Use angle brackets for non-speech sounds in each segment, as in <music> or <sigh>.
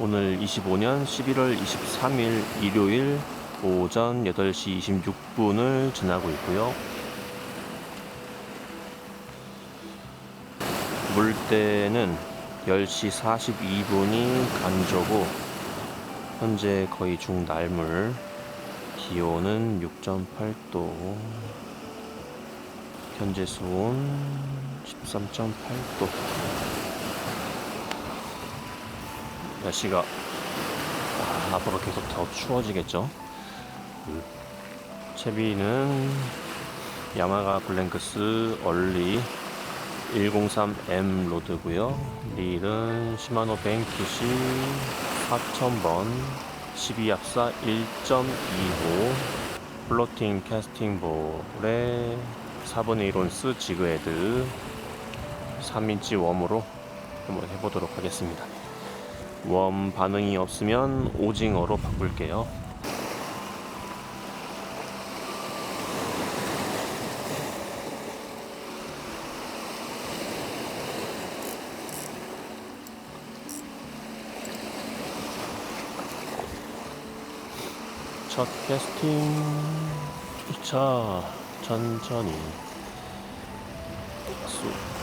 오늘 25년 11월 23일 일요일 오전 8시 26분을 지나고 있고요. 물때는 10시 42분이 간저고 현재 거의 중날물 기온은 6.8도 현재 수온 13.8도 날씨가 아, 앞으로 계속 더 추워지겠죠? 그 채비는 야마가 블랭크스 얼리 103M 로드고요. 릴은 시마노 뱅키시 4000번 12합사 1.25 플로팅 캐스팅 볼에 4분의 1온스 지그헤드 3인치 웜으로 한번 해보도록 하겠습니다 웜 반응이 없으면 오징어로 바꿀게요. 첫 캐스팅 자 천천히. 쑥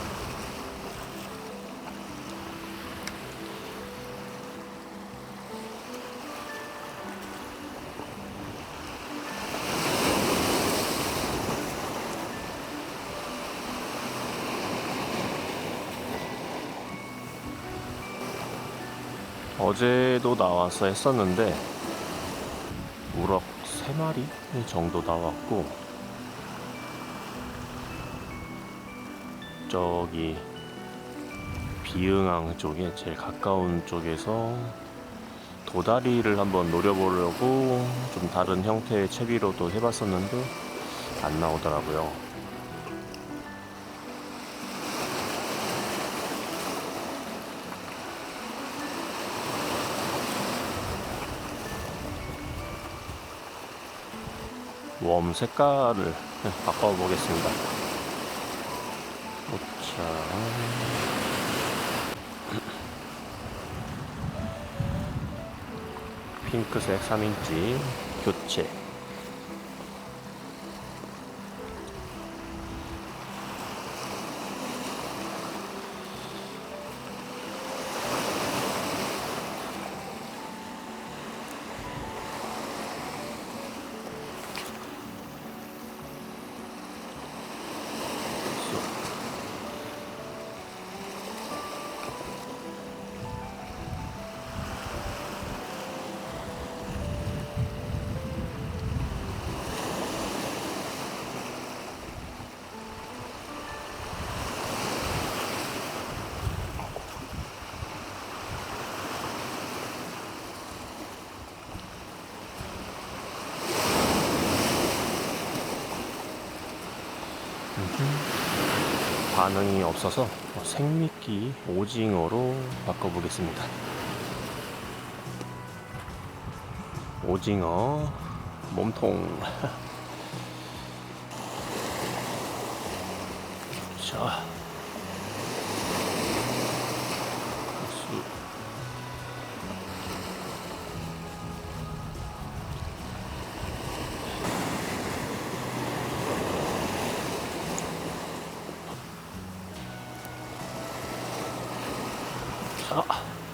어제도 나와서 했었는데 우럭 3마리 정도 나왔고 저기 비응항 쪽에 제일 가까운 쪽에서 도다리를 한번 노려보려고 좀 다른 형태의 채비로도 해봤었는데 안 나오더라고요. 웜 색깔을 바꿔보겠습니다. 자, 핑크색 3인치 교체. 반응이 없어서 생미끼 오징어로 바꿔보겠습니다. 오징어 몸통. <laughs> 자. 자.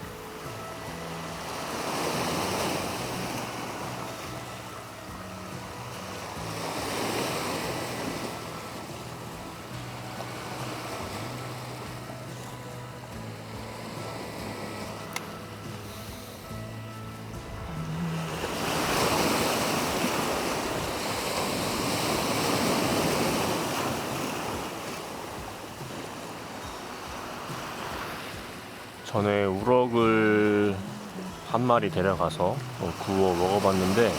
전에 우럭을 한 마리 데려가서 어, 구워 먹어봤는데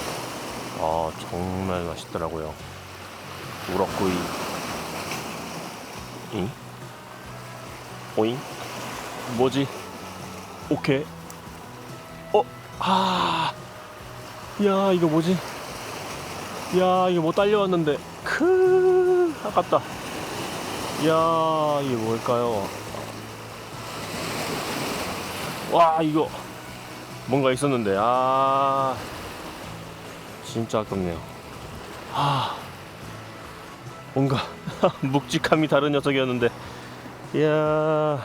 아 정말 맛있더라고요. 우럭구이. 잉? 오잉? 뭐지? 오케이. 어? 아. 야 이거 뭐지? 야 이거 뭐 딸려왔는데 크 아깝다. 야 이게 뭘까요? 와 이거. 뭔가 있었는데 아. 진짜 아깝네요. 아. 뭔가 <laughs> 묵직함이 다른 녀석이었는데. 이야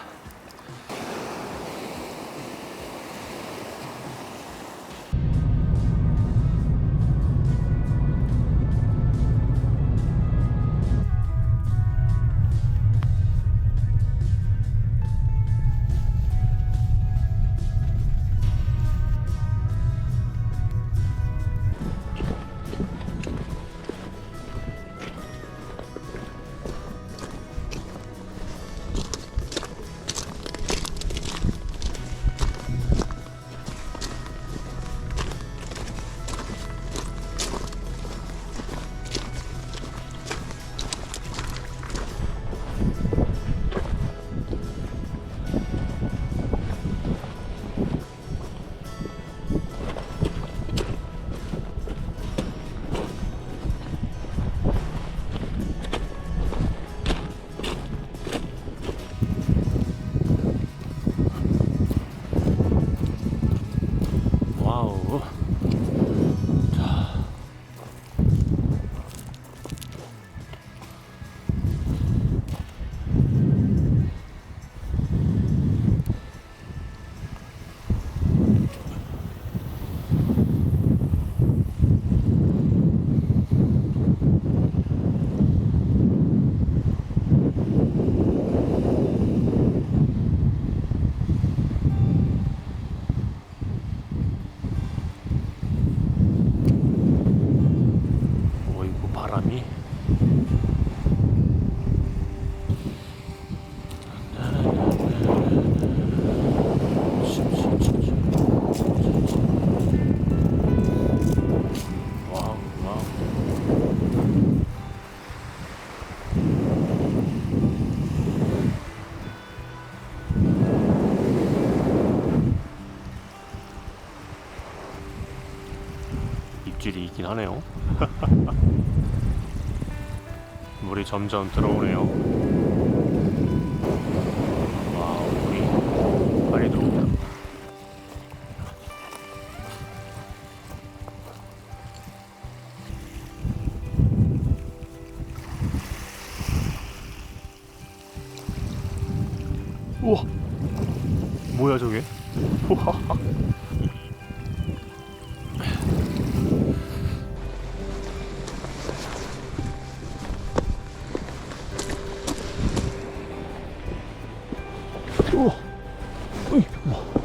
하네요. <laughs> 물이 점점 들어오네요. 와, 물이 많이 들어옵니다. 우와, 뭐야 저게? 우와. 우와. 으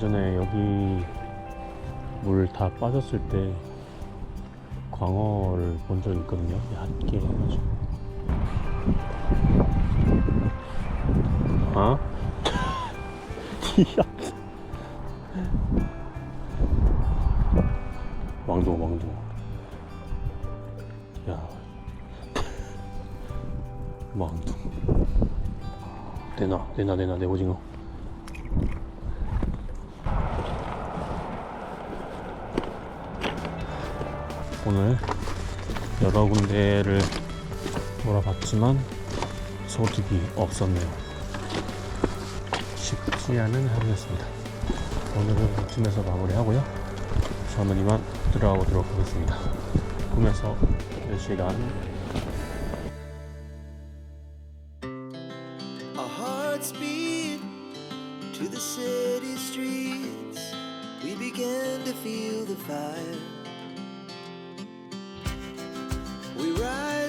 예전에 여기 물 다 빠졌을 때 광어를 본 적이 있거든요. 얕게 해가지고. 어? <laughs> 야. 왕동 왕동. 야. 왕동. 내놔 내놔 내놔 내 오징어. 오늘 여러 군데를 돌아봤지만 소득이 없었네요. 쉽지 않은 하루였습니다. 오늘은 이쯤에서 마무리하고요. 저는 이만 들어가보도록 하겠습니다. 꿈에서 4시간 Our hearts beat to the city streets. We began to feel the fire.